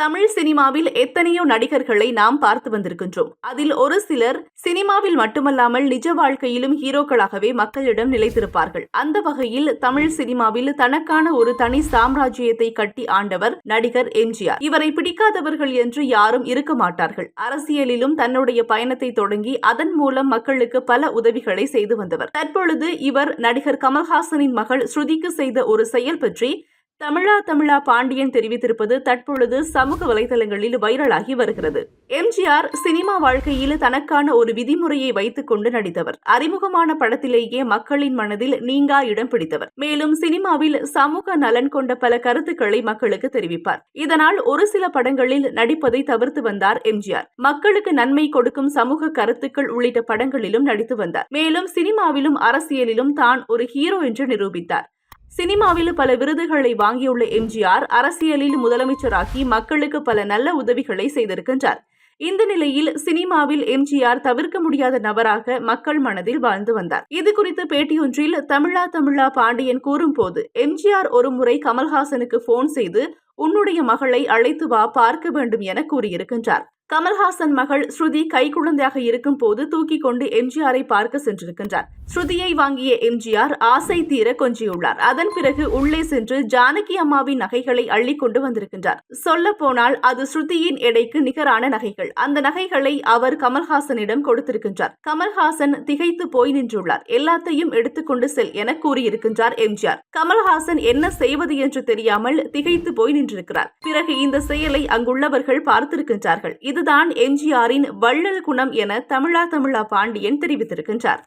தமிழ் சினிமாவில் எத்தனையோ நடிகர்களை நாம் பார்த்து வந்திருக்கின்றோம். அதில் ஒரு சிலர் சினிமாவில் மட்டுமல்லாமல் நிஜ வாழ்க்கையிலும் ஹீரோக்களாகவே மக்களிடம் நிலைத்திருப்பார்கள். அந்த வகையில் தமிழ் சினிமாவில் தனக்கான ஒரு தனி சாம்ராஜ்யத்தை கட்டி ஆண்டவர் நடிகர் எம்ஜிஆர். இவரை பிடிக்காதவர்கள் என்று யாரும் இருக்க மாட்டார்கள். அரசியலிலும் தன்னுடைய பயணத்தை தொடங்கி அதன் மூலம் மக்களுக்கு பல உதவிகளை செய்து வந்தவர். தற்பொழுது இவர் நடிகர் கமல்ஹாசனின் மகள் ஸ்ருதிக்கு செய்த ஒரு செயல் பற்றி தமிழா தமிழா பாண்டியன் தெரிவித்திருப்பது தற்பொழுது சமூக வலைதளங்களில் வைரலாகி வருகிறது. எம்ஜிஆர் சினிமா வாழ்க்கையில் தனக்கான ஒரு விதிமுறையை வைத்துக் கொண்டு நடித்தவர். அறிமுகமான படத்திலேயே மக்களின் மனதில் நீங்கா இடம் பிடித்தவர். மேலும் சினிமாவில் சமூக நலன் கொண்ட பல கருத்துக்களை மக்களுக்கு தெரிவிப்பார். இதனால் ஒரு சில படங்களில் நடிப்பதை தவிர்த்து வந்தார் எம்ஜிஆர். மக்களுக்கு நன்மை கொடுக்கும் சமூக கருத்துக்கள் உள்ளிட்ட படங்களிலும் நடித்து வந்தார். மேலும் சினிமாவிலும் அரசியலிலும் தான் ஒரு ஹீரோ என்று நிரூபித்தார். சினிமாவில் பல விருதுகளை வாங்கியுள்ள எம்ஜிஆர் அரசியலில் முதலமைச்சராகி மக்களுக்கு பல நல்ல உதவிகளை செய்திருக்கின்றார். இந்த நிலையில் சினிமாவில் எம்ஜிஆர் தவிர்க்க முடியாத நபராக மக்கள் மனதில் வாழ்ந்து வந்தார். இது குறித்து பேட்டியொன்றில் தமிழா தமிழா பாண்டியன் கூறும்போது எம்ஜிஆர் ஒருமுறை கமல்ஹாசனுக்கு போன் செய்து உன்னுடைய மகளை அழைத்து வா பார்க்க வேண்டும் என கூறியிருக்கின்றார். கமல்ஹாசன் மகள் ஸ்ருதி கைக்குழந்தையாக இருக்கும் போது தூக்கி கொண்டு எம்ஜிஆரை பார்க்க சென்றிருக்கின்றார். ஸ்ருதியை வாங்கிய எம்ஜிஆர் ஆசை தீர கொஞ்சியுள்ளார். அதன் பிறகு உள்ளே சென்று ஜானகி அம்மாவின் நகைகளை அள்ளி கொண்டு வந்திருக்கின்றார். சொல்ல போனால் அது ஸ்ருதியின் எடைக்கு நிகரான நகைகள். அந்த நகைகளை அவர் கமல்ஹாசனிடம் கொடுத்திருக்கின்றார். கமல்ஹாசன் திகைத்து போய் நின்றுள்ளார். எல்லாத்தையும் எடுத்துக்கொண்டு செல் என கூறியிருக்கின்றார் எம்ஜிஆர். கமல்ஹாசன் என்ன செய்வது என்று தெரியாமல் திகைத்து போய் நின்று நின்றிருக்கிறார். பிறகு இந்த செயலை அங்குள்ளவர்கள் பார்த்திருக்கின்றார்கள். இதுதான் எம்ஜிஆரின் வள்ளல் குணம் என தமிழா தமிழா பாண்டியன் தெரிவித்திருக்கின்றார்.